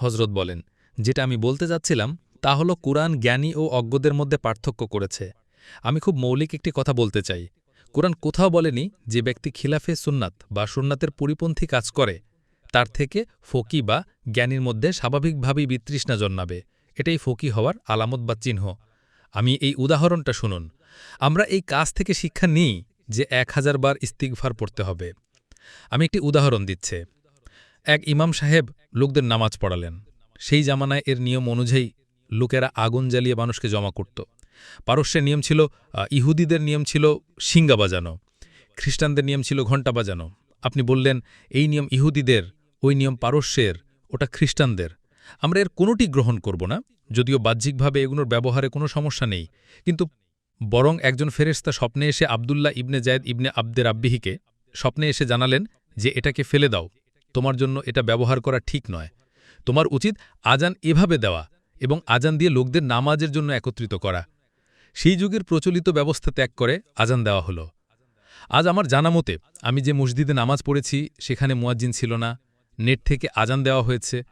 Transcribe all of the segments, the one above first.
হজরত বলেন, যেটা আমি বলতে যাচ্ছিলাম, তা হলো কোরআন জ্ঞানী ও অজ্ঞদের মধ্যে পার্থক্য করেছে। আমি খুব মৌলিক একটি কথা বলতে চাই। কোরআন কোথাও বলেনি যে ব্যক্তি খিলাফে সুন্নাত বা সুন্নাতের পরিপন্থী কাজ করে। তার থেকে ফকি বা জ্ঞানীর মধ্যে স্বাভাবিকভাবেই বিতৃষ্ণা জন্মাবে। এটাই ফকি হওয়ার আলামত বা চিহ্ন। আমি এই উদাহরণটা শুনুন। আমরা এই কাজ থেকে শিক্ষা নিই যে এক হাজার বার ইস্তিগফার পড়তে হবে। আমি একটি উদাহরণ দিচ্ছে। এক ইমাম সাহেব লোকদের নামাজ পড়ালেন। সেই জামানায় এর নিয়ম অনুযায়ী লোকেরা আগুন জ্বালিয়ে মানুষকে জমা করত। পারস্যের নিয়ম ছিল ইহুদিদের নিয়ম ছিল সিঙ্গা বাজানো। খ্রিস্টানদের নিয়ম ছিল ঘণ্টা বাজানো। আপনি বললেন, এই নিয়ম ইহুদিদের, ওই নিয়ম পারস্যের, ওটা খ্রিস্টানদের। আমরা এর কোনোটি গ্রহণ করব না, যদিও বাহ্যিকভাবে এগুলোর ব্যবহারে কোনো সমস্যা নেই। কিন্তু বরং একজন ফেরেস্তা স্বপ্নে এসে আবদুল্লাহ ইবনে জায়দ ইবনে আব্দের আব্বিহিকে স্বপ্নে এসে জানালেন যে এটাকে ফেলে দাও। তোমার জন্য এটা ব্যবহার করা ঠিক নয়। তোমার উচিত আজান এভাবে দেওয়া এবং আজান দিয়ে লোকদের নামাজের জন্য একত্রিত করা। সেই যুগের প্রচলিত ব্যবস্থা ত্যাগ করে আজান দেওয়া হলো। আজ আমার জানা মতে, আমি যে মসজিদে নামাজ পড়েছি, সেখানে মুয়াজ্জিন ছিল না। নেট থেকে আজান দেওয়া হয়েছে।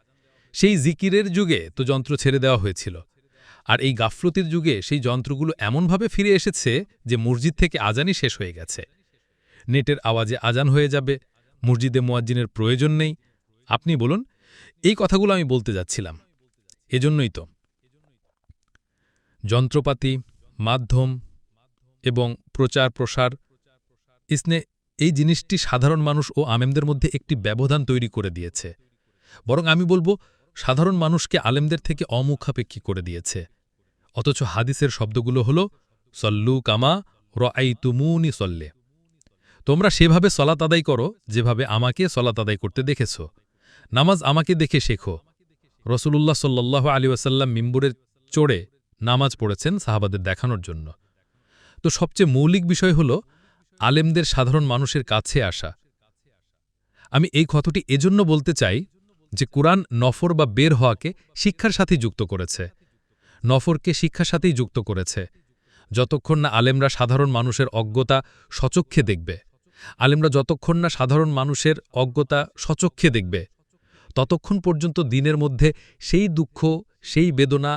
সেই জিকিরের যুগে তো যন্ত্র ছেড়ে দেওয়া হয়েছিল। আর এই গাফলতির যুগে সেই যন্ত্রগুলো এমনভাবে ফিরে এসেছে যে মসজিদ থেকে আজানই শেষ হয়ে গেছে। নেটের আওয়াজে আজান হয়ে যাবে। মসজিদে মোয়াজ্জিনের প্রয়োজন নেই। আপনি বলুন, এই কথাগুলো আমি বলতে যাচ্ছিলাম। এজন্যই তো। যন্ত্রপাতি, মাধ্যম এবং প্রচার প্রসার ইসনে এই জিনিসটি সাধারণ মানুষ ও আমেমদের মধ্যে একটি ব্যবধান তৈরি করে দিয়েছে। বরং আমি বলব, সাধারণ মানুষকে আলেমদের থেকে অমুখাপেক্ষী করে দিয়েছে। অথচ হাদিসের শব্দগুলো হল, সল্লু কামা রআই তুমুনি সল্লে। তোমরা সেভাবে সলাত আদায় করো যেভাবে আমাকে সলাত আদায় করতে দেখেছ। নামাজ আমাকে দেখে শেখো। রসুলুল্লাহ সাল্লাহ আলী ওয়াসাল্লাম মিম্বুরের চড়ে নামাজ পড়েছেন সাহাবাদের দেখানোর জন্য। তো সবচেয়ে মৌলিক বিষয় হল আলেমদের সাধারণ মানুষের কাছে আসা। আমি এই কথাটি এজন্য বলতে চাই যে কোরআন নফর বা বের হওয়াকে শিক্ষার সাথে যুক্ত করেছে। নফরকে শিক্ষার সাথেই যুক্ত করেছে। যতক্ষণ না আলেমরা সাধারণ মানুষের অজ্ঞতা সচক্ষে দেখবে। আলেমরা যতক্ষণ না সাধারণ মানুষের অজ্ঞতা সচক্ষে দেখবে, ততক্ষণ পর্যন্ত দিনের মধ্যে সেই দুঃখ, সেই বেদনা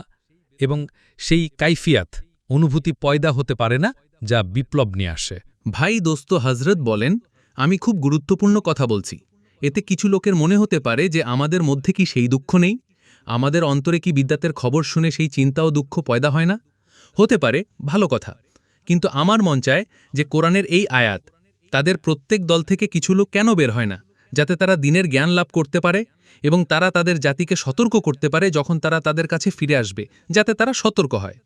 এবং সেই কাইফিয়াত অনুভূতি পয়দা হতে পারে না যা বিপ্লব নিয়ে আসে। ভাই দোস্ত হজরত বলেন, আমি খুব গুরুত্বপূর্ণ কথা বলছি। এতে কিছু লোকের মনে হতে পারে যে আমাদের মধ্যে কি সেই দুঃখ নেই? আমাদের অন্তরে কি বিদ্যাতের খবর শুনে সেই চিন্তা ও দুঃখ পয়দা হয় না? হতে পারে, ভালো কথা। কিন্তু আমার মন চায় যে কোরআনের এই আয়াত তাদের প্রত্যেক দল থেকে কিছু লোক কেন বের হয় না, যাতে তারা দিনের জ্ঞান লাভ করতে পারে এবং তারা তাদের জাতিকে সতর্ক করতে পারে যখন তারা তাদের কাছে ফিরে আসবে, যাতে তারা সতর্ক হয়।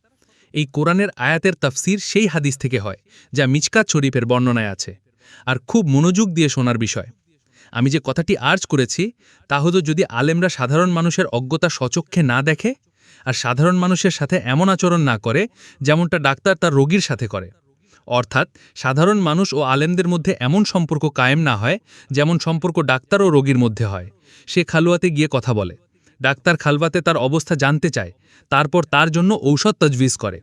এই কোরআনের আয়াতের তাফসির সেই হাদিস থেকে হয়, যা মিচকাত শরীফের বর্ণনায় আছে। আর খুব মনোযোগ দিয়ে শোনার বিষয়। আমি যে কথাটি আর্জ করেছি, তা হলো যদি আলেমরা সাধারণ মানুষের অজ্ঞতা সচক্ষে না দেখে, আর সাধারণ মানুষের সাথে এমন আচরণ না করে, যেমনটা ডাক্তার তার রোগীর সাথে করে। অর্থাৎ সাধারণ মানুষ ও আলেমদের মধ্যে এমন সম্পর্ক কায়েম না হয় যেমন সম্পর্ক ডাক্তার ও রোগীর মধ্যে হয়। সে খালুয়াতে গিয়ে কথা বলে। ডাক্তার খালওয়াতে তার অবস্থা জানতে চায়। তারপর তার জন্য ঔষধ তজবিজ করে।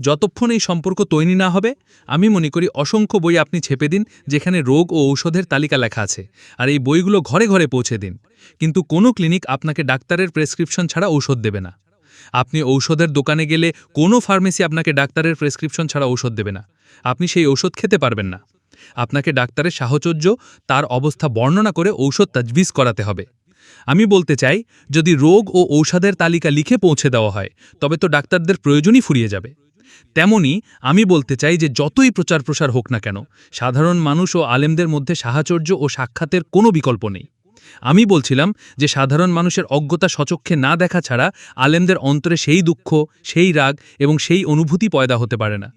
যতক্ষণ এই সম্পর্ক তৈরি না হবে, আমি মনে করি অসংখ্য বই আপনি ছেপে দিন যেখানে রোগ ও ঔষধের তালিকা লেখা আছে আর এই বইগুলো ঘরে ঘরে পৌঁছে দিন। কিন্তু কোনো ক্লিনিক আপনাকে ডাক্তারের প্রেসক্রিপশন ছাড়া ঔষধ দেবে না। আপনি ঔষধের দোকানে গেলে কোনো ফার্মেসি আপনাকে ডাক্তারের প্রেসক্রিপশন ছাড়া ঔষধ দেবে না। আপনি সেই ঔষধ খেতে পারবেন না। আপনাকে ডাক্তারের সাহচর্য, তার অবস্থা বর্ণনা করে ঔষধ তাজবিজ করাতে হবে। আমি বলতে চাই, যদি রোগ ও ঔষধের তালিকা লিখে পৌঁছে দেওয়া হয়, তবে তো ডাক্তারদের প্রয়োজনই ফুরিয়ে যাবে। তেমনি, আমি বলতে চাই যে যতই প্রচার প্রসার হোক না কেন, সাধারণ মানুষ ও আলেমদের মধ্যে সাহাচর্য ও সাক্ষাতের কোনো বিকল্প নেই। আমি বলছিলাম যে সাধারণ মানুষের অজ্ঞতা সচক্ষে না দেখা ছাড়া আলেমদের অন্তরে সেই দুঃখ, সেই রাগ এবং সেই অনুভূতি পয়দা হতে পারে না।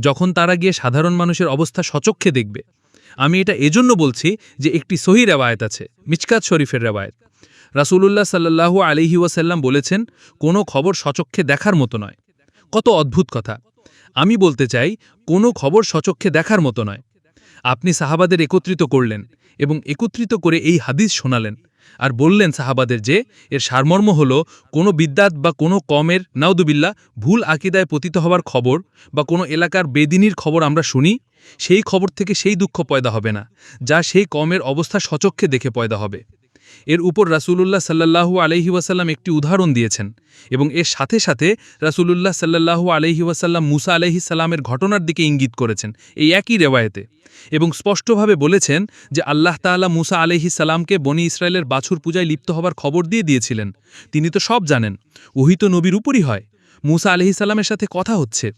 যখন তারা গিয়ে সাধারণ মানুষের অবস্থা সচক্ষে দেখবে। আমি এটা এজন্য বলছি যে একটি সহি রেওয়ায়ত আছে, মিচকাত শরীফের রেওয়ায়ত। রাসূলুল্লাহ সাল্লাল্লাহু আলিহি ওয়াসাল্লাম বলেছেন, কোনো খবর সচক্ষে দেখার মতো নয়। কত অদ্ভুত কথা। আমি বলতে চাই, কোনো খবর সচক্ষে দেখার মতো নয়। আপনি সাহাবাদের একত্রিত করলেন এবং একত্রিত করে এই হাদিস শোনালেন। আর বললেন সাহাবাদের যে, এর সারমর্ম হল, কোনো বিদ্যাত বা কোনো কমের নাউদুবিল্লা ভুল আকিদায় পতিত হবার খবর বা কোনো এলাকার বেদিনীর খবর আমরা শুনি, সেই খবর থেকে সেই দুঃখ পয়দা হবে না, যা সেই কমের অবস্থা সচক্ষে দেখে পয়দা হবে। এর উপর রাসূলুল্লাহ সাল্লাল্লাহু আলহি ওয়াসাল্লাম একটি উদাহরণ দিয়েছেন এবং এর সাথে সাথে রাসূলুল্লাহ সাল্লাল্লাহু আলহি ওয়াসাল্লাম মুসা আলহি সাল্লামের ঘটনার দিকে ইঙ্গিত করেছেন এই একই রেওয়ায়েতে এবং স্পষ্টভাবে বলেছেন যে আল্লাহ তাআলা মুসা আলহি সালামকে বনি ইসরায়েলের বাছুর পূজায় লিপ্ত হবার খবর দিয়ে দিয়েছিলেন। তিনি তো সব জানেন ওহি তো নবীর উপরই হয়। মুসা আলহি সালামের সাথে কথা হচ্ছে।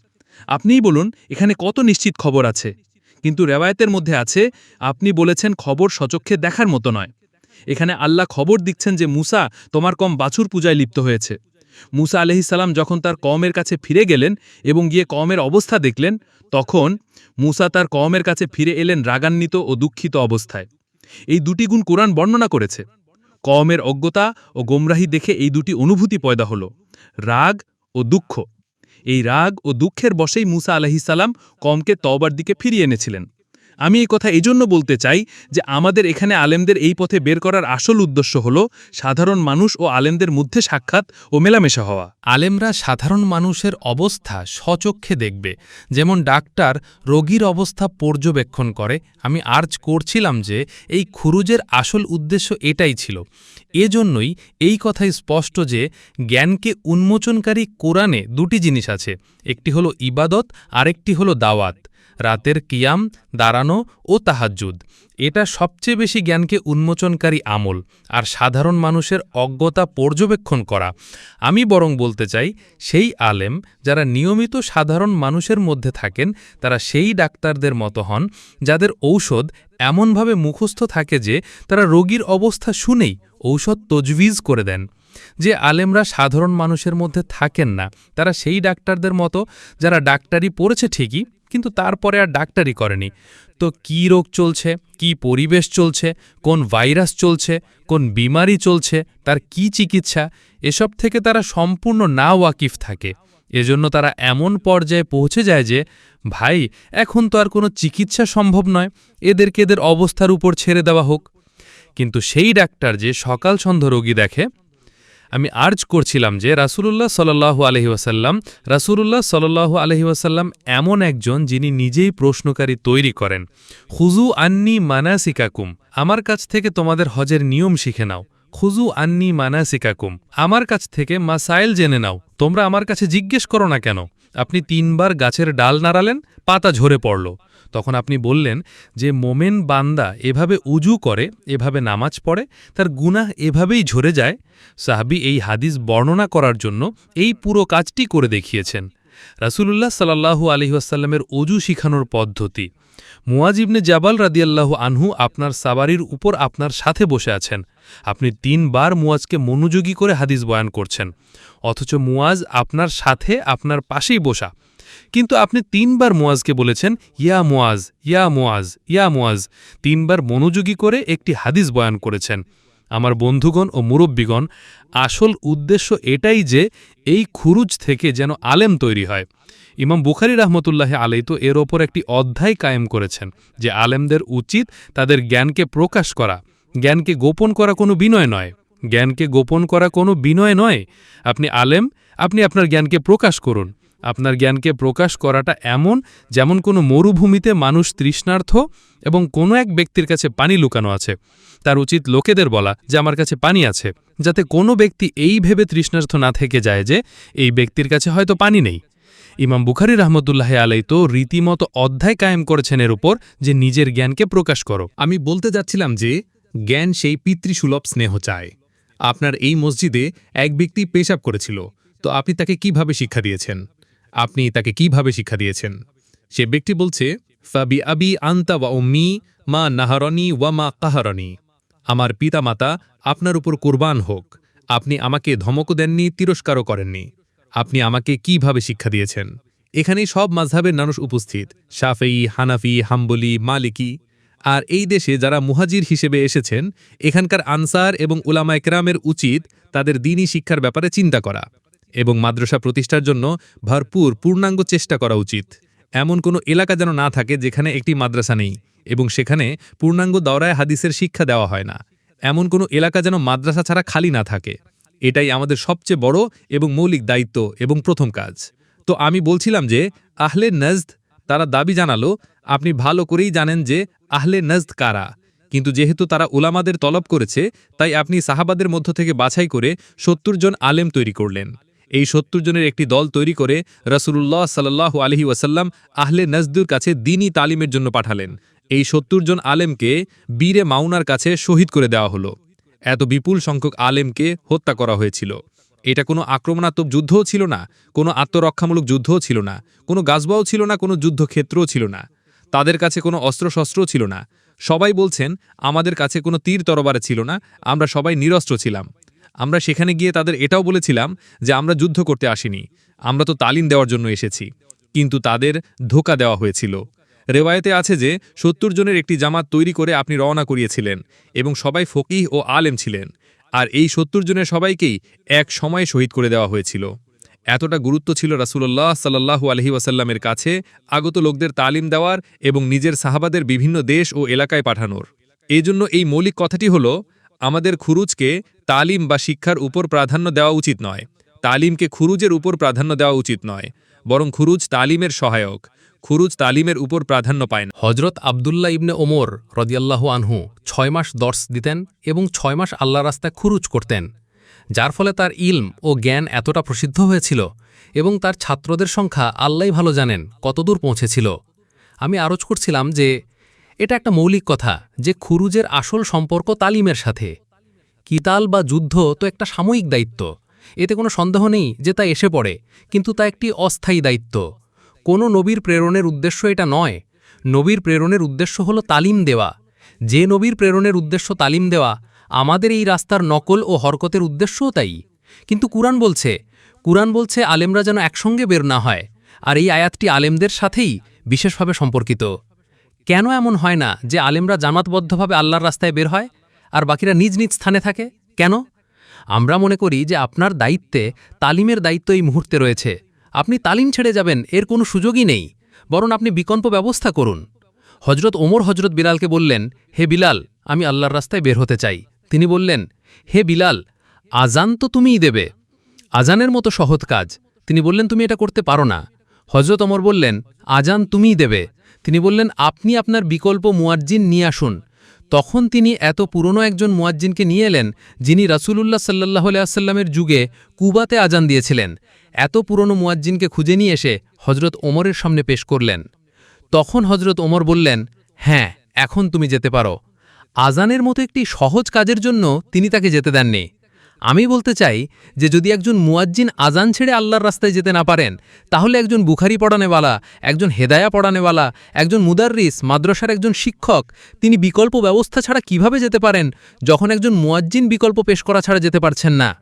আপনিই বলুন, এখানে কত নিশ্চিত খবর আছে? কিন্তু রেওয়ায়েতের মধ্যে আছে, আপনি বলেছেন খবর সচক্ষে দেখার মতো নয়। এখানে আল্লাহ খবর দিচ্ছেন যে মুসা তোমার কম বাছুর পূজায় লিপ্ত হয়েছে। মুসা আলহিসাল্লাম যখন তার কমের কাছে ফিরে গেলেন এবং গিয়ে কমের অবস্থা দেখলেন, তখন মুসা তার কমের কাছে ফিরে এলেন রাগান্বিত ও দুঃখিত অবস্থায়। এই দুটি গুণ কোরআন বর্ণনা করেছে। কমের অজ্ঞতা ও গোমরাহি দেখে এই দুটি অনুভূতি পয়দা হল, রাগ ও দুঃখ। এই রাগ ও দুঃখের বশেই মুসা আলহিসাল্লাম কমকে তওবার দিকে ফিরিয়ে এনেছিলেন। আমি এই কথা এজন্য বলতে চাই যে আমাদের এখানে আলেমদের এই পথে বের করার আসল উদ্দেশ্য হল সাধারণ মানুষ ও আলেমদের মধ্যে সাক্ষাৎ ও মেলামেশা হওয়া। আলেমরা সাধারণ মানুষের অবস্থা স্বচক্ষে দেখবে। যেমন ডাক্তার রোগীর অবস্থা পর্যবেক্ষণ করে। আমি আর্জ করছিলাম যে এই খুরুজের আসল উদ্দেশ্য এটাই ছিল। এজন্যই এই কথাই স্পষ্ট যে জ্ঞানকে উন্মোচনকারী কোরআনে দুটি জিনিস আছে। একটি হলো ইবাদত, আরেকটি হলো দাওয়াত। রাতের কিয়াম, দাঁড়ানো ও তাহাজ্জুদ। এটা সবচেয়ে বেশি জ্ঞানকে উন্মোচনকারী আমল আর সাধারণ মানুষের অজ্ঞতা পর্যবেক্ষণ করা। আমি বরং বলতে চাই, সেই আলেম যারা নিয়মিত সাধারণ মানুষের মধ্যে থাকেন, তারা সেই ডাক্তারদের মতো হন যাদের ঔষধ এমনভাবে মুখস্থ থাকে যে তারা রোগীর অবস্থা শুনেই ঔষধ তজবিজ করে দেন। যে আলেমরা সাধারণ মানুষের মধ্যে থাকেন না, তারা সেই ডাক্তারদের মতো যারা ডাক্তারি পড়েছে ঠিকই কিন্তু তারপরে আর ডাক্তারি করেনি। তো কি রোগ চলছে? কি পরিবেশ চলছে? কোন ভাইরাস চলছে? কোন বিমারি চলছে? তার কি চিকিৎসা? এসব থেকে তারা সম্পূর্ণ না ওয়াকিফ থাকে। এজন্য তারা এমন পর্যায়ে পৌঁছে যায় যে, ভাই, এখন তো আর কোনো চিকিৎসা সম্ভব নয়। এদেরকে এদের অবস্থার উপর ছেড়ে দেওয়া হোক। কিন্তু সেই ডাক্তার যে সকাল সন্ধ্যা রোগী দেখে আমি আর্জ করছিলাম যে রাসূলুল্লাহ সাল্লাহু আলহি ওয়াসাল্লাম, রাসূলুল্লাহ সাল্লাহু আলহি ওয়াসাল্লাম এমন একজন যিনি নিজেই প্রশ্নকারী তৈরি করেন। খুজু আন্নি মানাসিকাকুম, আমার কাছ থেকে তোমাদের হজের নিয়ম শিখে নাও। খুজু আন্নি মানাসিকাকুম, আমার কাছ থেকে মাসাইল জেনে নাও। তোমরা আমার কাছে জিজ্ঞেস করো না কেন? আপনি তিনবার গাছের ডাল নাড়ালেন, পাতা ঝরে পড়ল। তখন আপনি বললেন যে মোমেন বান্দা এভাবে উজু করে, এভাবে নামাজ পড়ে, তার গুনাহ এভাবেই ঝরে যায়। সাহাবি এই হাদিস বর্ণনা করার জন্য এই পুরো কাজটি করে দেখিয়েছেন। রাসূলুল্লাহ সাল্লাহু আলহিহাসাল্লামের অজু শিখানোর পদ্ধতি। মুয়াজিবনে জাবাল রাদিয়াল্লাহু আনহু আপনার সাবারির উপর আপনার সাথে বসে আছেন। আপনি তিনবার মুয়াজকে মনোযোগী করে হাদিস বয়ান করছেন। অথচ মুয়াজ আপনার সাথে, আপনার পাশেই বসা। কিন্তু আপনি তিনবার মোয়াজকে বলেছেন, ইয়া মোয়াজ ইয়া মোয়াজ ইয়া মোয়াজ তিনবার মনোযোগী করে একটি হাদিস বয়ান করেছেন। আমার বন্ধুগণ ও মুরব্বীগণ, আসল উদ্দেশ্য এটাই যে এই খুরুজ থেকে যেন আলেম তৈরি হয়। ইমাম বুখারি রহমতুল্লাহ আলাই তো এর ওপর একটি অধ্যায় কায়েম করেছেন যে আলেমদের উচিত তাদের জ্ঞানকে প্রকাশ করা। জ্ঞানকে গোপন করা কোনো বিনয় নয়। জ্ঞানকে গোপন করা কোনো বিনয় নয়। আপনি আলেম, আপনি আপনার জ্ঞানকে প্রকাশ করুন। আপনার জ্ঞানকে প্রকাশ করাটা এমন যেমন কোনো মরুভূমিতে মানুষ তৃষ্ণার্থ এবং কোনো এক ব্যক্তির কাছে পানি লুকানো আছে। তার উচিত লোকেদের বলা যে, আমার কাছে পানি আছে। যাতে কোনো ব্যক্তি এই ভেবে তৃষ্ণার্থ না থেকে যায় যে, এই ব্যক্তির কাছে হয়তো পানি নেই। ইমাম বুখারি রহমতুল্লাহ আলাই তো রীতিমতো অধ্যায় কায়েম করেছেন এর উপর যে, নিজের জ্ঞানকে প্রকাশ করো। আমি বলতে যাচ্ছিলাম যে, জ্ঞান সেই পিতৃসুলভ স্নেহ চায়। আপনার এই মসজিদে এক ব্যক্তি পেশাব করেছিল। তো আপনি তাকে কীভাবে শিক্ষা দিয়েছেন? আপনি তাকে কীভাবে শিক্ষা দিয়েছেন? সে ব্যক্তি বলছে, ফাবি আবি আন্তা ওয়া উম্মি মা নাহারনি ওয়া মা কাহারনি। আমার পিতামাতা আপনার উপর কোরবান হোক। আপনি আমাকে ধমকও দেননি, তিরস্কারও করেননি। আপনি আমাকে কীভাবে শিক্ষা দিয়েছেন? এখানেই সব মাঝহাবের মানুষ উপস্থিত শাফেই হানাফি, হাম্বলি, মালিকি। আর এই দেশে যারা মুহাজির হিসেবে এসেছেন, এখানকার আনসার এবং উলামা একরামের উচিত তাদের দিনই শিক্ষার ব্যাপারে চিন্তা করা। এবং মাদ্রাসা প্রতিষ্ঠার জন্য ভরপুর পূর্ণাঙ্গ চেষ্টা করা উচিত। এমন কোনো এলাকা যেন না থাকে যেখানে একটি মাদ্রাসা নেই এবং সেখানে পূর্ণাঙ্গ দওরায় হাদিসের শিক্ষা দেওয়া হয় না। এমন কোনো এলাকা যেন মাদ্রাসা ছাড়া খালি না থাকে। এটাই আমাদের সবচেয়ে বড় এবং মৌলিক দায়িত্ব এবং প্রথম কাজ। তো আমি বলছিলাম যে, আহলে নজদ তারা দাবি জানালো, আপনি ভালো করেই জানেন যে আহলে নজদ কারা। কিন্তু যেহেতু তারা ওলামাদের তলব করেছে, তাই আপনি সাহাবাদের মধ্য থেকে বাছাই করে সত্তর জন আলেম তৈরি করলেন। এই সত্তর জনের একটি দল তৈরি করে রসুল্লাহ সাল্লাহ আলহি ওয়াসাল্লাম আহলে নজদুর কাছে দিনই তালিমের জন্য পাঠালেন। এই সত্তর জন আলেমকে বীরে মাউনার কাছে শহীদ করে দেওয়া হলো। এত বিপুল সংখ্যক আলেমকে হত্যা করা হয়েছিল। এটা কোনো আক্রমণাত্মক যুদ্ধও ছিল না, কোনো আত্মরক্ষামূলক যুদ্ধও ছিল না, কোনো গাছবাও ছিল না, কোনো যুদ্ধক্ষেত্রও ছিল না। তাদের কাছে কোনো অস্ত্রশস্ত্রও ছিল না। সবাই বলছেন, আমাদের কাছে কোনো তীর তরবারে ছিল না, আমরা সবাই নিরস্ত্র ছিলাম। আমরা সেখানে গিয়ে তাদের এটাও বলেছিলাম যে আমরা যুদ্ধ করতে আসিনি, আমরা তো তালিম দেওয়ার জন্য এসেছি, কিন্তু তাদের ধোকা দেওয়া হয়েছিল। রেওয়ায়েতে আছে যে, সত্তর জনের একটি জামাত তৈরি করে আপনি রওনা করিয়েছিলেন এবং সবাই ফকিহ ও আলেম ছিলেন, আর এই সত্তর জনের সবাইকেই এক সময়ে শহীদ করে দেওয়া হয়েছিল। এতটা গুরুত্ব ছিল রাসুল্লাহ সাল্লাহু আলহি ওয়াসাল্লামের কাছে আগত লোকদের তালিম দেওয়ার এবং নিজের সাহাবাদের বিভিন্ন দেশ ও এলাকায় পাঠানোর। এজন্য এই মৌলিক কথাটি হল আমাদের খুরুজকে তালিম বা শিক্ষার উপর প্রাধান্য দেওয়া উচিত নয়। তালিমকে খুরুজের উপর প্রাধান্য দেওয়া উচিত নয়, বরং খুরুজ তালিমের সহায়ক। খুরুজ তালিমের উপর প্রাধান্য পায় না। হজরত আবদুল্লাহ ইবনে ওমর রদিয়াল্লাহু আনহু ছয় মাস দর্শ দিতেন এবং ছয় মাস আল্লাহ রাস্তায় খুরুজ করতেন, যার ফলে তার ইলম ও জ্ঞান এতটা প্রসিদ্ধ হয়েছিল এবং তার ছাত্রদের সংখ্যা আল্লাহ ভালো জানেন কতদূর পৌঁছেছিল। আমি আরজ করছিলাম যে এটা একটা মৌলিক কথা যে খুরুজের আসল সম্পর্ক তালিমের সাথে। কিতাল বা যুদ্ধ তো একটা সাময়িক দায়িত্ব। এতে কোনো সন্দেহ নেই যে তা এসে পড়ে, কিন্তু তা একটি অস্থায়ী দায়িত্ব। কোনো নবীর প্রেরণের উদ্দেশ্য এটা নয়। নবীর প্রেরণের উদ্দেশ্য হল তালিম দেওয়া। যে নবীর প্রেরণের উদ্দেশ্য তালিম দেওয়া, আমাদের এই রাস্তার নকল ও হরকতের উদ্দেশ্যও তাই। কিন্তু কুরআন বলছে কুরআন বলছে আলেমরা যেন একসঙ্গে বের না হয়, আর এই আয়াতটি আলেমদের সাথেই বিশেষভাবে সম্পর্কিত। কেন এমন হয় না যে আলেমরা জামাতবদ্ধভাবে আল্লাহর রাস্তায় বের হয় আর বাকিরা নিজ নিজ স্থানে থাকে? কেন? আমরা মনে করি যে আপনার দায়িত্বে, তালিমের দায়িত্ব এই মুহূর্তে রয়েছে। আপনি তালিম ছেড়ে যাবেন, এর কোনো সুযোগই নেই। বরং আপনি বিকল্প ব্যবস্থা করুন। হজরত ওমর হজরত বিলালকে বললেন, হে বিলাল, আমি আল্লাহর রাস্তায় বের হতে চাই। তিনি বললেন, হে বিলাল আজান তো তুমিই দেবে। আজানের মতো সহজ কাজ। তিনি বললেন, তুমি এটা করতে পারো না। হজরত ওমর বললেন আজান তুমিই দেবে। তিনি বললেন, আপনি আপনার বিকল্প মুয়াজ্জিন নিয়ে আসুন। তখন তিনি এত পুরনো একজন মুয়াজ্জিনকে নিয়ে এলেন, যিনি রাসূলুল্লাহ সাল্লাহ আসাল্লামের যুগে কুবাতে আজান দিয়েছিলেন। এত পুরনো মুয়াজ্জিনকে খুঁজে নিয়ে এসে হজরত ওমরের সামনে পেশ করলেন। তখন হজরত ওমর বললেন হ্যাঁ এখন তুমি যেতে পারো। আজানের মতো একটি সহজ কাজের জন্য তিনি তাকে যেতে দেননি। আমি বলতে চাই যে যদি একজন মুয়াজ্জিন আজান ছেড়ে আল্লাহর রাস্তায় যেতে না পারেন, তাহলে একজন বুখারি পড়ানেওয়ালা একজন হেদায়া পড়ানেওয়ালা একজন মুদাররিস, মাদ্রাসার একজন শিক্ষক, তিনি বিকল্প ব্যবস্থা ছাড়া কীভাবে যেতে পারেন যখন একজন মুয়াজ্জিন বিকল্প পেশ করা ছাড়া যেতে পারছেন না?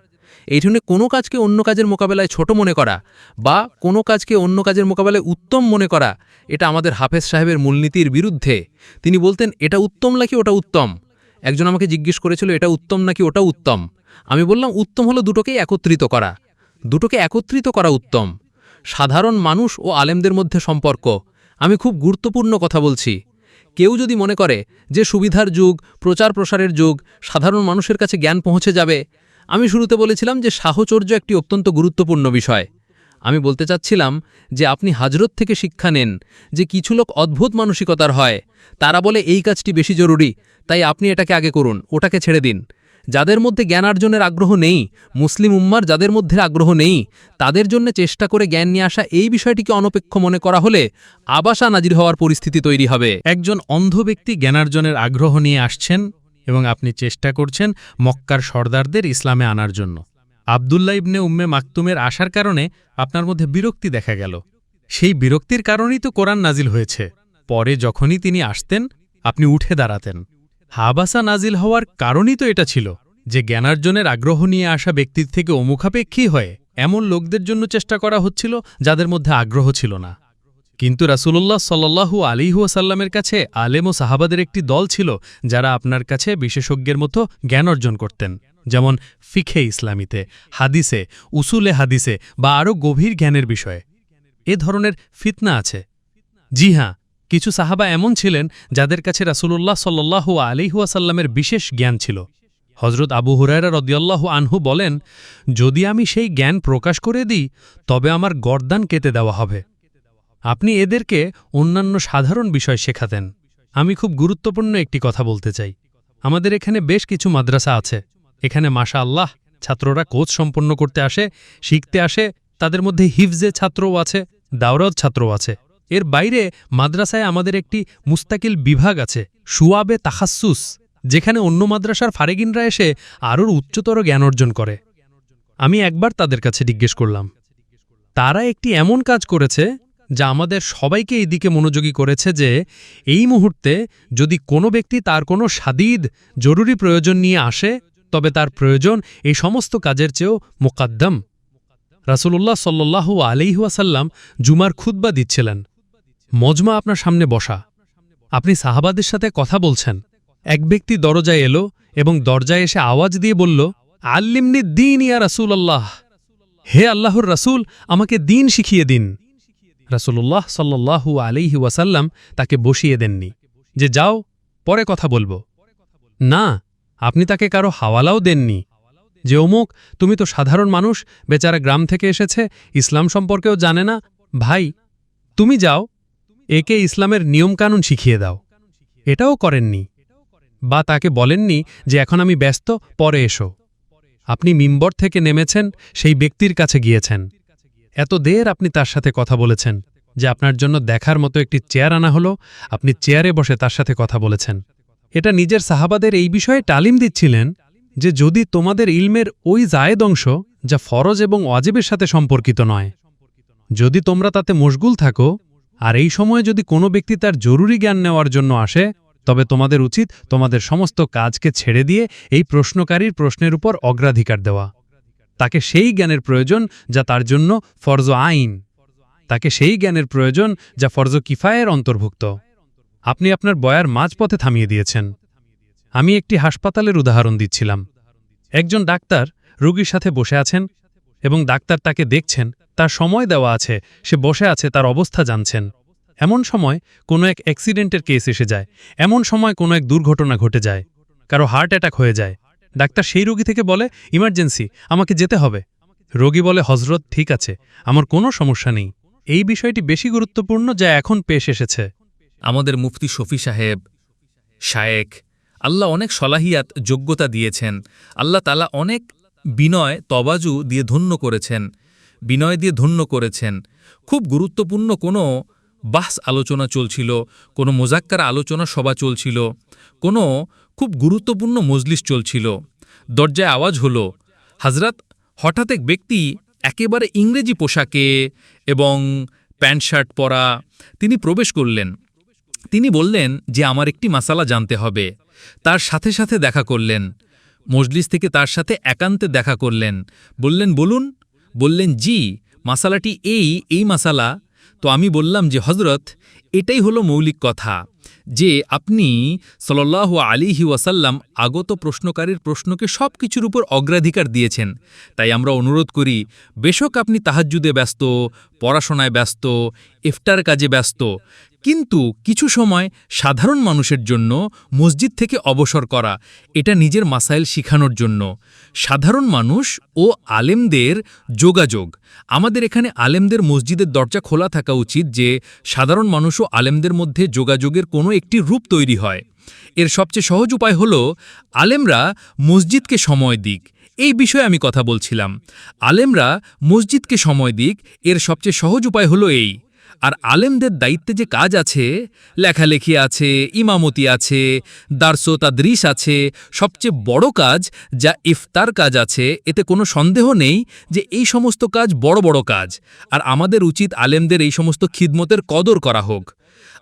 এই জন্য কোনো কাজকে অন্য কাজের মোকাবেলায় ছোট মনে করা বা কোনো কাজকে অন্য কাজের মোকাবেলায় উত্তম মনে করা, এটা আমাদের হাফেজ সাহেবের মূলনীতির বিরুদ্ধে। তিনি বলতেন, এটা উত্তম নাকি ওটা উত্তম? একজন আমাকে জিজ্ঞেস করেছিল, এটা উত্তম নাকি ওটা উত্তম? আমি বললাম, উত্তম হলো দুটোকেই একত্রিত করা। দুটোকে একত্রিত করা উত্তম। সাধারণ মানুষ ও আলেমদের মধ্যে সম্পর্ক। আমি খুব গুরুত্বপূর্ণ কথা বলছি। কেউ যদি মনে করে যে সুবিধার যুগ, প্রচার প্রসারের যুগ, সাধারণ মানুষের কাছে জ্ঞান পৌঁছে যাবে, আমি শুরুতে বলেছিলাম যে সাহচর্য একটি অত্যন্ত গুরুত্বপূর্ণ বিষয়। আমি বলতে চাচ্ছিলাম যে আপনি হাজরত থেকে শিক্ষা নেন যে কিছু লোক অদ্ভুত মানসিকতার হয়। তারা বলে, এই কাজটি বেশি জরুরি, তাই আপনি এটাকে আগে করুন, ওটাকে ছেড়ে দিন। যাদের মধ্যে জ্ঞানার্জনের আগ্রহ নেই, মুসলিম উম্মার যাদের মধ্যে আগ্রহ নেই, তাদের জন্য চেষ্টা করে জ্ঞান নিয়ে আসা এই বিষয়টিকে অনপেক্ষ মনে করা হলে আবাসা নাজির হওয়ার পরিস্থিতি তৈরি হবে। একজন অন্ধ ব্যক্তি জ্ঞানার্জনের আগ্রহ নিয়ে আসছেন এবং আপনি চেষ্টা করছেন মক্কার সর্দারদের ইসলামে আনার জন্য। আবদুল্লা ইবনে উম্মে মাকতুমের আসার কারণে আপনার মধ্যে বিরক্তি দেখা গেল। সেই বিরক্তির কারণেই তো কোরআন নাজিল হয়েছে। পরে যখনই তিনি আসতেন, আপনি উঠে দাঁড়াতেন। হাবাসা নাজিল হওয়ার কারণই তো এটা ছিল যে জ্ঞানার্জনের আগ্রহ নিয়ে আসা ব্যক্তির থেকে অমুখাপেক্ষী হয়ে এমন লোকদের জন্য চেষ্টা করা হচ্ছিল যাদের মধ্যে আগ্রহ ছিল না। কিন্তু রাসূলুল্লাহ সাল্লাল্লাহু আলিহু ওয়াসাল্লামের কাছে আলেম ও সাহাবাদের একটি দল ছিল যারা আপনার কাছে বিশেষজ্ঞের মতো জ্ঞান অর্জন করতেন। যেমন ফিখে ইসলামীতে, হাদিসে, উসুলে হাদিসে বা আরও গভীর জ্ঞানের বিষয়ে। এ ধরনের ফিতনা আছে। জি হ্যাঁ কিছু সাহাবা এমন ছিলেন যাদের কাছে রাসূলুল্লাহ সাল্লাল্লাহু আলিহু ওয়াসাল্লামের বিশেষ জ্ঞান ছিল। হজরত আবু হুরায়রা রদিয়াল্লাহু আনহু বলেন, যদি আমি সেই জ্ঞান প্রকাশ করে দিই, তবে আমার গর্দান কেটে দেওয়া হবে। আপনি এদেরকে অন্যান্য সাধারণ বিষয় শেখাতেন। আমি খুব গুরুত্বপূর্ণ একটি কথা বলতে চাই। আমাদের এখানে বেশ কিছু মাদ্রাসা আছে। এখানে মাশা আল্লাহ ছাত্ররা কোচ সম্পন্ন করতে আসে, শিখতে আসে, তাদের মধ্যে হিফজে ছাত্রও আছে, দাওরত ছাত্রও আছে। এর বাইরে মাদ্রাসায় আমাদের একটি মুস্তাকিল বিভাগ আছে সুয়াবে তাহাসুস যেখানে অন্য মাদ্রাসার ফারেগিনরা এসে আরও উচ্চতর জ্ঞান অর্জন করে। আমি একবার তাদের কাছে জিজ্ঞেস করলাম, তারা একটি এমন কাজ করেছে যা আমাদের সবাইকে এই দিকে মনোযোগী করেছে যে, এই মুহূর্তে যদি কোনো ব্যক্তি তার কোনো সাদিদ, জরুরি প্রয়োজন নিয়ে আসে তবে তার প্রয়োজন এই সমস্ত কাজের চেয়েও মোকাদ্দম। রাসূলুল্লাহ সাল্লাল্লাহু আলিহাসাল্লাম জুমার খুতবা দিচ্ছিলেন। মজমা আপনার সামনে বসা। আপনি সাহাবাদের সাথে কথা বলছেন। এক ব্যক্তি দরজায় এলো এবং দরজায় এসে আওয়াজ দিয়ে বলল, আল্লিমনি দিন ইয়া রাসূলুল্লাহ। হে আল্লাহর রাসূল, আমাকে দিন শিখিয়ে দিন। রাসূলুল্লাহ সাল্লাল্লাহু আলাইহি ওয়াসাল্লাম তাকে বসিয়ে দেননি। যে যাও, পরে কথা বলব। না আপনি তাকে কারও হাওয়ালাও দেননি। যে অমুক তুমি তো সাধারণ মানুষ, বেচারা গ্রাম থেকে এসেছে, ইসলাম সম্পর্কেও জানে না। ভাই, তুমি যাও, একে ইসলামের নিয়মকানুন শিখিয়ে দাও। এটাও করেননি। বা তাকে বলেননি যে এখন আমি ব্যস্ত, পরে এসো। আপনি মিম্বর থেকে নেমেছেন, সেই ব্যক্তির কাছে গিয়েছেন। এত দের আপনি তার সাথে কথা বলেছেন, যে আপনার জন্য দেখার মতো একটি চেয়ার আনা হলো, আপনি চেয়ারে বসে তার সাথে কথা বলেছেন। এটা নিজের সাহাবাদের এই বিষয়ে তালিম দিচ্ছিলেন যে যদি তোমাদের ইলমের ওই জায়েদ অংশ, যা ফরজ এবং ওয়াজিবের সাথে সম্পর্কিত নয়, যদি তোমরা তাতে মশগুল থাকো, আর এই সময়ে যদি কোনো ব্যক্তি তার জরুরি জ্ঞান নেওয়ার জন্য আসে, তবে তোমাদের উচিত তোমাদের সমস্ত কাজকে ছেড়ে দিয়ে এই প্রশ্নকারীর প্রশ্নের উপর অগ্রাধিকার দেওয়া। তাকে সেই জ্ঞানের প্রয়োজন যা তার জন্য ফরজ আইন। তাকে সেই জ্ঞানের প্রয়োজন যা ফরজ কিফায়ের অন্তর্ভুক্ত। আপনি আপনার বয়ার মাঝপথে থামিয়ে দিয়েছেন। আমি একটি হাসপাতালের উদাহরণ দিচ্ছিলাম। একজন ডাক্তার রোগীর সাথে বসে আছেন এবং ডাক্তার তাকে দেখছেন, তার সময় দেওয়া আছে, সে বসে আছে, তার অবস্থা জানছেন। এমন সময় কোনো এক অ্যাক্সিডেন্টের কেস এসে যায়। এমন সময় কোনো এক দুর্ঘটনা ঘটে যায়। কারও হার্ট অ্যাটাক হয়ে যায়। ডাক্তার সেই রোগী থেকে বলে, ইমার্জেন্সি, আমাকে যেতে হবে। রোগী বলে হজরত ঠিক আছে, আমার কোনো সমস্যা নেই। এই বিষয়টি বেশি গুরুত্বপূর্ণ যা এখন পেশ এসেছে। আমাদের মুফতি শফি সাহেব শায়েক আল্লাহ অনেক সলাহিয়াত, যোগ্যতা দিয়েছেন। আল্লাহ তালা অনেক বিনয়, তবাজু দিয়ে ধন্য করেছেন। বিনয় দিয়ে ধন্য করেছেন। খুব গুরুত্বপূর্ণ কোনো বাস আলোচনা চলছিল, কোনো মোজাক্কার আলোচনা সভা চলছিল, কোনো খুব গুরুত্বপূর্ণ মজলিস চলছিল। দরজায় আওয়াজ হলো, হাজরাত, হঠাৎ এক ব্যক্তি একেবারে ইংরেজি পোশাকে এবং প্যান্ট শার্ট পরা, তিনি প্রবেশ করলেন। তিনি বললেন যে আমার একটি মাসালা জানতে হবে। তার সাথে সাথে দেখা করলেন। মজলিস থেকে তার সাথে একান্তে দেখা করলেন। বললেন, বলুন। বললেন, জি, মাসালাটি এই এই মাসালা। তো আমি বললাম যে হজরত এটাই হলো মৌলিক কথা যে আপনি সল্লাহ আলিহি ওয়াসাল্লাম আগত প্রশ্নকারীর প্রশ্নকে সব কিছুর উপর অগ্রাধিকার দিয়েছেন। তাই আমরা অনুরোধ করি, বেশক আপনি তাহাজ্জুদে ব্যস্ত, পড়াশোনায় ব্যস্ত, ইফতার কাজে ব্যস্ত কিন্তু কিছু সময় সাধারণ মানুষের জন্য মসজিদ থেকে অবসর করা এটা নিজের মাসাইল শিখানোর জন্য। সাধারণ মানুষ ও আলেমদের যোগাযোগ। আমাদের এখানে আলেমদের মসজিদের দরজা খোলা থাকা উচিত যে সাধারণ মানুষ ও আলেমদের মধ্যে যোগাযোগের কোনো একটি রূপ তৈরি হয়। এর সবচেয়ে সহজ উপায় হল, আলেমরা মসজিদকে সময় দিক। এই বিষয়ে আমি কথা বলছিলাম। আলেমরা মসজিদকে সময় দিক। এর সবচেয়ে সহজ উপায় হলো এই। আর আলেমদের দায়িত্বে যে কাজ আছে, লেখালেখি আছে, ইমামতি আছে দার্সো তাদরিস আছে, সবচেয়ে বড় কাজ যা ইফতার কাজ আছে, এতে কোনো সন্দেহ নেই যে এই সমস্ত কাজ বড় বড় কাজ। আর আমাদের উচিত আলেমদের এই সমস্ত খিদমতের কদর করা হোক।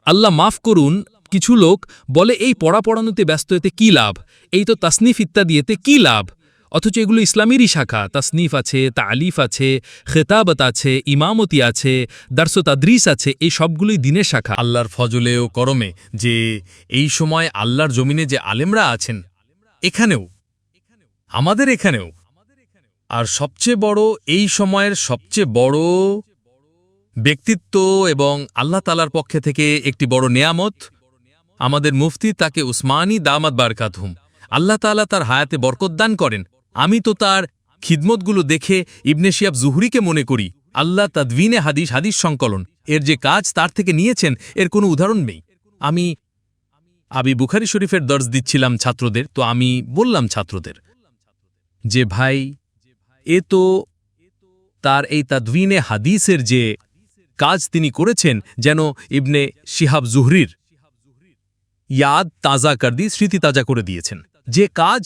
আল্লাহ মাফ করুন, কিছু লোক বলে, এই পড়া পড়ানোতে ব্যস্ত, এতে কী লাভ? এই তো তাসনিফ ইত্যাদি, এতে কী লাভ? অথচ এগুলো ইসলামেরই শাখা। তাসনিফ আছে তালিফ আছে, খেতাবত আছে, ইমামতি আছে দার্স তাদ্রিস আছে, এই সবগুলোই দিনের শাখা। আল্লাহর ফজলে ও করমে যে এই সময় আল্লাহর জমিনে যে আলেমরা আছেন, এখানেও, আমাদের এখানেও। আর সবচেয়ে বড় এই সময়ের সবচেয়ে বড় ব্যক্তিত্ব এবং আল্লাহ তালার পক্ষে থেকে একটি বড় নেয়ামত, আমাদের মুফতি তাকে উসমানী দামাত বারকাতহুম। আল্লাহ তালা তার হায়াতে বরকত দান করেন। আমি তো তার খিদমতগুলো দেখে ইবনে শিয়াব জুহরিকে মনে করি। আল্লাহ তাদভিনে হাদিস হাদিস সংকলন। এর যে কাজ তার থেকে নিয়েছেন, এর কোনো উদাহরণ নেই। আমি আমি বুখারি শরীফের দর্জ দিচ্ছিলাম ছাত্রদের, তো আমি বললাম ছাত্রদের যে, ভাই, এ তো তার এই তাদভিনে হাদিসের যে কাজ তিনি করেছেন, যেন ইবনে শিহাব জুহরির ইয়াদ তাজা কর দিয়ে স্মৃতি তাজা করে দিয়েছেন। যে কাজ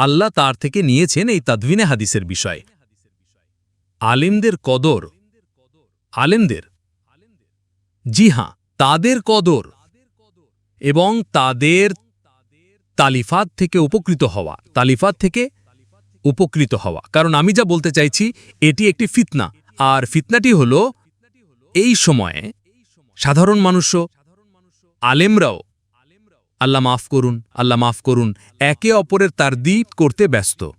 আল্লাহ তার থেকে নিয়েছেন এই তাদভিনে হাদিসের বিষয়ে। আলেমদের কদর। আলেমদের। জি হ্যাঁ তাদের কদর এবং তাদের তালিফাত থেকে উপকৃত হওয়া, তালিফাত থেকে উপকৃত হওয়া। কারণ আমি যা বলতে চাইছি, এটি একটি ফিতনা। আর ফিতনাটি হল, এই সময়ে সাধারণ মানুষও, আলেমরাও আল্লাহ মাফ করুন, আল্লাহ মাফ করুন। একে অপরের তার দিত করতে ব্যস্ত।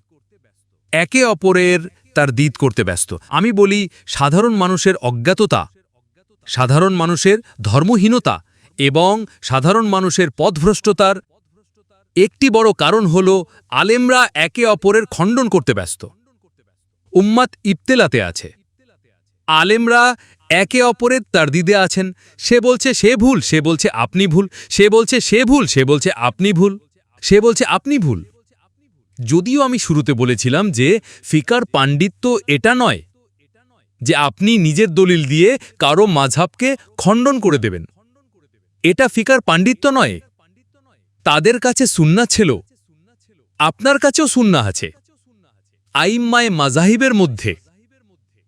একে অপরের তার দিত করতে ব্যস্ত। আমি বলি, সাধারণ মানুষের অজ্ঞাততা, সাধারণ মানুষের ধর্মহীনতা এবং সাধারণ মানুষের পথভ্রষ্টতার একটি বড় কারণ হল, আলেমরা একে অপরের খণ্ডন করতে ব্যস্ত। উম্মাত ইবতেলাতে আছে। আলেমরা একে অপরের তার দিদে আছেন। সে বলছে, সে ভুল, সে বলছে আপনি ভুল, সে বলছে সে ভুল, সে বলছে আপনি ভুল, সে বলছে আপনি ভুল। যদিও আমি শুরুতে বলেছিলাম যে, ফিকার পাণ্ডিত্য এটা নয় যে আপনি নিজের দলিল দিয়ে কারও মাঝহাবকে খণ্ডন করে দেবেন। এটা ফিকার পাণ্ডিত্য নয়। তাদের কাছে সুন্না ছিল। আপনার কাছেও সুন্না আছে। আইম্মায় মাজাহিবের মধ্যে।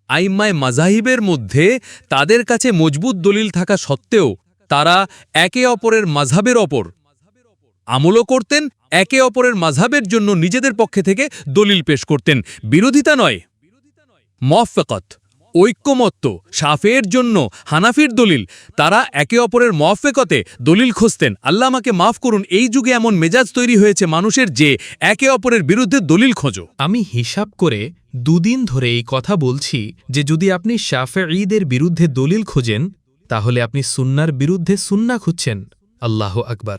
আইম্মায় মাজাহিবের মধ্যে তাদের কাছে মজবুত দলিল থাকা সত্ত্বেও তারা একে অপরের মাঝহাবের অপর আমলও করতেন, একে অপরের মাঝাবের জন্য নিজেদের পক্ষে থেকে দলিল পেশ করতেন। বিরোধিতা নয়। মফফকত ঐক্যমত্য, সাফের জন্য হানাফির দলিল। তারা একে অপরের মফফেকতে দলিল খুঁজতেন। আল্লাহ আমাকে মাফ করুন, এই যুগে এমন মেজাজ তৈরি হয়েছে মানুষের যে একে অপরের বিরুদ্ধে দলিল খোঁজো। আমি হিসাব করে দুদিন ধরে এই কথা বলছি যে যদি আপনি শাফে ঈদের বিরুদ্ধে দলিল খোঁজেন, তাহলে আপনি সুন্নার বিরুদ্ধে সুন্না খুঁজছেন। আল্লাহ আকবার।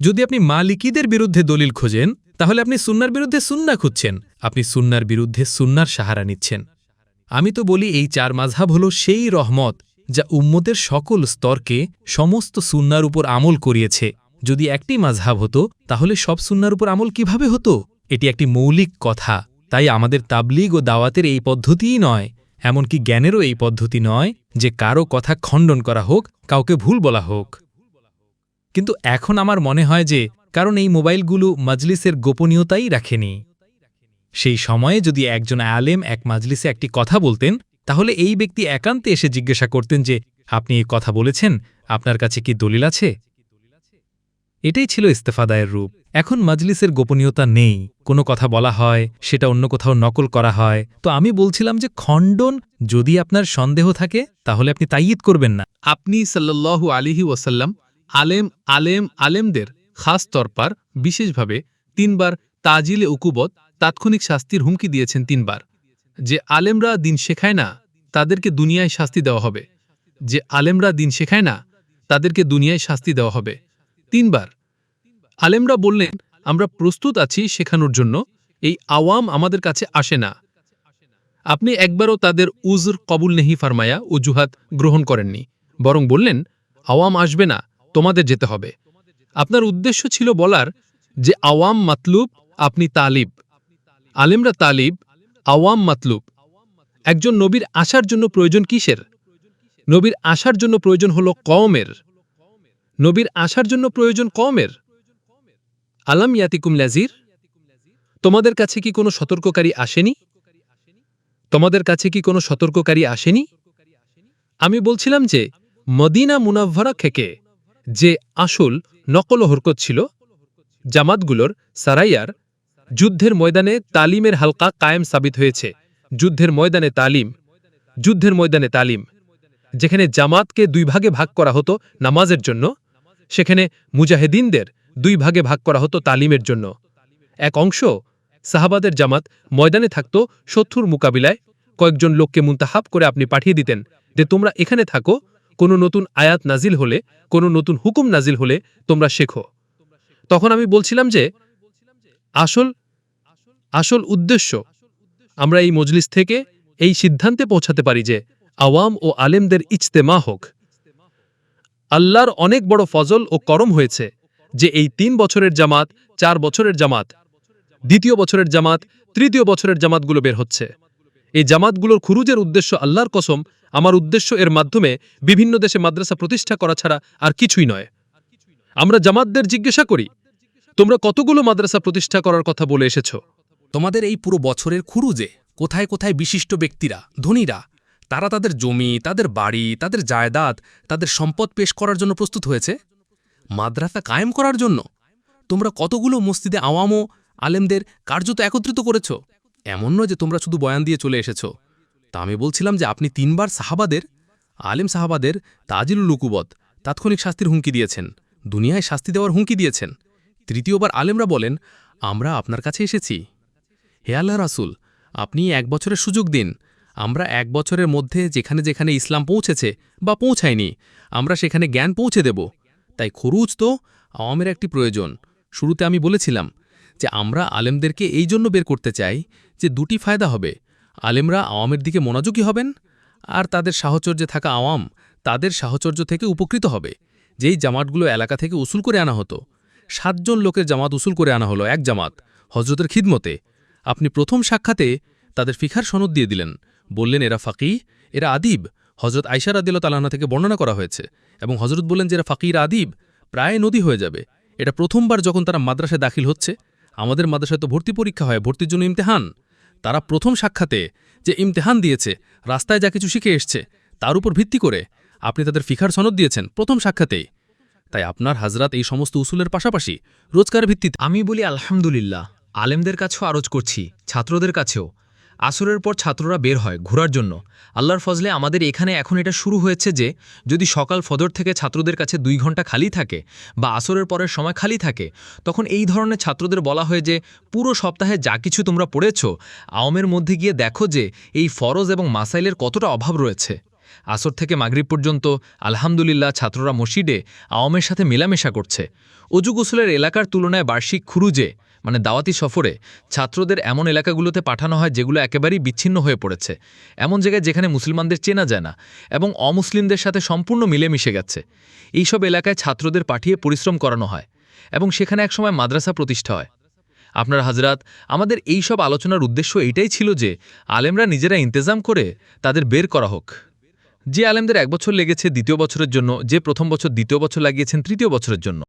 যদি আপনি মালিকিদের বিরুদ্ধে দলিল খোঁজেন, তাহলে আপনি সুন্নার বিরুদ্ধে সুন্না খুঁজছেন। আপনি সুন্নার বিরুদ্ধে সুন্নার সাহারা নিচ্ছেন। আমি তো বলি এই চার মাঝহাব হল সেই রহমত যা উম্মতের সকল স্তরকে সমস্ত সুন্নার উপর আমল করিয়েছে। যদি একটি মাঝহাব হতো, তাহলে সব সুন্নার উপর আমল কীভাবে হতো? এটি একটি মৌলিক কথা। তাই আমাদের তাবলিগ ও দাওয়াতের এই পদ্ধতিই নয়, এমনকি জ্ঞানেরও এই পদ্ধতি নয় যে কারও কথা খণ্ডন করা হোক, কাউকে ভুল বলা হোক। কিন্তু এখন আমার মনে হয় যে কারণ এই মোবাইলগুলো মজলিসের গোপনীয়তাই রাখেনি। সেই সময়ে যদি একজন আলেম এক মাজলিসে একটি কথা বলতেন, তাহলে এই ব্যক্তি একান্তে এসে জিজ্ঞাসা করতেন যে, আপনি এই কথা বলেছেন? আপনার কাছে কি দলিল আছে? এটাই ছিল ইস্তেফাদায়ের রূপ। এখন মজলিসের গোপনীয়তা নেই। কোনো কথা বলা হয়, সেটা অন্য কোথাও নকল করা হয়। তো আমি বলছিলাম যে খণ্ডন যদি আপনার সন্দেহ থাকে, তাহলে আপনি তাইয়িদ করবেন না। আপনি সাল্লাল্লাহু আলিহি ওয়াসাল্লাম আলেম আলেম, আলেমদের খাস তরপার, বিশেষভাবে তিনবার তাজিলে উকুবত, তাৎক্ষণিক শাস্তির হুমকি দিয়েছেন তিনবার। যে আলেমরা দিন শেখায় না, তাদেরকে দুনিয়ায় শাস্তি দেওয়া হবে। যে আলেমরা দিন শেখায় না, তাদেরকে দুনিয়ায় শাস্তি দেওয়া হবে। তিনবার আলেমরা বললেন, আমরা প্রস্তুত আছি শেখানোর জন্য, এই আওয়াম আমাদের কাছে আসে না। আপনি একবারও তাদের উজর কবুল নেহি ফারমায়া অজুহাত গ্রহণ করেননি। বরং বললেন, আওয়াম আসবে না, তোমাদের যেতে হবে। আপনার উদ্দেশ্য ছিল বলার যে, আওয়াম মাতলুব, আপনি তালিব। আলেমরা তালিব, আওয়াম মাতলুব। একজন নবীর আসার জন্য প্রয়োজন কিসের? নবীর আসার জন্য প্রয়োজন হল কওমের। নবীর আসার জন্য প্রয়োজন কওমের? আলাম ইয়াতিকুম লাজির? তোমাদের কাছে কি কোনো সতর্ককারী আসেনি? তোমাদের কাছে কি কোনো সতর্ককারী আসেনি? আমি বলছিলাম যে, মদিনা মুনাভরা থেকে যে আসল নকল হরকত ছিল, জামাতগুলোর সারাইয়ার, যুদ্ধের ময়দানে তালিমের হালকা কায়েম সাবিত হয়েছে। যুদ্ধের ময়দানে তালিম, যুদ্ধের ময়দানে তালিম। যেখানে জামাতকে দুই ভাগে ভাগ করা হতো নামাজের জন্য, সেখানে মুজাহিদিনদের দুই ভাগে ভাগ করা হতো তালিমের জন্য। এক অংশ সাহাবাদের জামাত ময়দানে থাকত শত্রুর মোকাবিলায়। কয়েকজন লোককে মুন্তাহাব করে আপনি পাঠিয়ে দিতেন যে, তোমরা এখানে থাকো, কোনো নতুন আয়াত নাজিল হলে, কোনো নতুন হুকুম নাজিল হলে তোমরা শেখো। তখন আমি বলছিলাম যে, আসল আসল উদ্দেশ্য আমরা এই মজলিস থেকে এই সিদ্ধান্তে পৌঁছাতে পারি যে, আওয়াম ও আলেমদের ইজতেমা হোক। আল্লাহর অনেক বড় ফজল ও করম হয়েছে। যে এই তিন বছরের জামাত, চার বছরের জামাত, দ্বিতীয় বছরের জামাত, তৃতীয় বছরের জামাতগুলো বের হচ্ছে। এই জামাতগুলোর খুরুজের উদ্দেশ্য আল্লাহর কসম, আমার উদ্দেশ্য এর মাধ্যমে বিভিন্ন দেশে মাদ্রাসা প্রতিষ্ঠা করা ছাড়া আর কিছুই নয়। আমরা জামাতদের জিজ্ঞাসা করি, তোমরা কতগুলো মাদ্রাসা প্রতিষ্ঠা করার কথা বলে এসেছ? তোমাদের এই পুরো বছরের খুরুজে কোথায় কোথায় বিশিষ্ট ব্যক্তিরা, ধনীরা, তারা তাদের জমি, তাদের বাড়ি, তাদের জায়দাদ, তাদের সম্পদ পেশ করার জন্য প্রস্তুত হয়েছে? মাদ্রাসা কায়েম করার জন্য। তোমরা কতগুলো মসজিদে আওয়ামও আলেমদের কার্যত একত্রিত করেছ? এমন নয় যে তোমরা শুধু বয়ান দিয়ে চলে এসেছ। তা আমি বলছিলাম যে আপনি তিনবার সাহাবাদের, আলেম সাহাবাদের তাজিলুল লুকুবত তাৎক্ষণিক শাস্তির হুমকি দিয়েছেন, দুনিয়ায় শাস্তি দেওয়ার হুমকি দিয়েছেন। তৃতীয়বার আলেমরা বলেন, আমরা আপনার কাছে এসেছি। হে আল্লাহ রাসুল, আপনি এক বছরের সুযোগ দিন। আমরা এক বছরের মধ্যে যেখানে যেখানে ইসলাম পৌঁছেছে বা পৌঁছায়নি, আমরা সেখানে জ্ঞান পৌঁছে দেব। তাই খরুজ তো আওয়ামের একটি প্রয়োজন। শুরুতে আমি বলেছিলাম যে আমরা আলেমদেরকে এই জন্য বের করতে চাই যে দুটি ফায়দা হবে। আলেমরা আওয়ামের দিকে মনোযোগী হবেন আর তাদের সাহচর্যে থাকা আওয়াম তাদের সাহচর্য থেকে উপকৃত হবে। যেই জামাতগুলো এলাকা থেকে উসুল করে আনা হতো। সাতজন লোকের জামাত উসুল করে আনা হলো, এক জামাত। হজরতের খিদমতে। আপনি প্রথম সাক্ষাতে তাদের ফিখার সনদ দিয়ে দিলেন। বললেন, এরা ফাঁকি, এরা আদিব। হজরত আইসার আদিল তালাহনা থেকে বর্ণনা করা হয়েছে। এবং হজরত বললেন যে এরা ফাকির আদিব, প্রায় নদী হয়ে যাবে। এটা প্রথমবার যখন তারা মাদ্রাসায় দাখিল হচ্ছে, আমাদের মাদ্রাসায় তো ভর্তি পরীক্ষা হয়, ভর্তির জন্য ইমতেহান। তারা প্রথম সাক্ষাতে যে ইমতেহান দিয়েছে, রাস্তায় যা কিছু শিখে এসছে, তার উপর ভিত্তি করে আপনি তাদের ফিখার সনদ দিয়েছেন প্রথম সাক্ষাতেই। তাই আপনার হাজরাত এই সমস্ত উসুলের পাশাপাশি রোজকার ভিত্তিতে আমি বলি আলহামদুলিল্লাহ, আলেমদের কাছেও আরজ করছি, ছাত্রদের কাছেও। আসরের পর ছাত্ররা বের হয় ঘোরার জন্য। আল্লাহর ফজলে আমাদের এখানে এখন এটা শুরু হয়েছে যে, যদি সকাল ফজর থেকে ছাত্রদের কাছে দুই ঘণ্টা খালি থাকে বা আসরের পরের সময় খালি থাকে, তখন এই ধরনের ছাত্রদের বলা হয় যে, পুরো সপ্তাহে যা কিছু তোমরা পড়েছ আওমের মধ্যে গিয়ে দেখো যে, এই ফরজ এবং মাসাইলের কতটা অভাব রয়েছে। আসর থেকে মাগরিব পর্যন্ত, আলহামদুলিল্লাহ, ছাত্ররা মসজিদে আওয়ামের সাথে মেলামেশা করছে। অজু গোসলের এলাকার তুলনায় বার্ষিক খুরুজে মানে দাওয়াতি সফরে ছাত্রদের এমন এলাকাগুলোতে পাঠানো হয় যেগুলো একেবারেই বিচ্ছিন্ন হয়ে পড়েছে। এমন জায়গায় যেখানে মুসলমানদের চেনা যায় না এবং অমুসলিমদের সাথে সম্পূর্ণ মিলেমিশে গেছে। এইসব এলাকায় ছাত্রদের পাঠিয়ে পরিশ্রম করানো হয় এবং সেখানে একসময় মাদ্রাসা প্রতিষ্ঠা হয়। আপনার হাজরাত, আমাদের এই সব আলোচনার উদ্দেশ্য এইটাই ছিল যে আলেমরা নিজেরা ইন্তেজাম করে তাদের বের করা হোক। যে আলেমদের এক বছর লেগেছে দ্বিতীয় বছরের জন্য, যে প্রথম বছর দ্বিতীয় বছর লাগিয়েছেন তৃতীয় বছরের জন্য।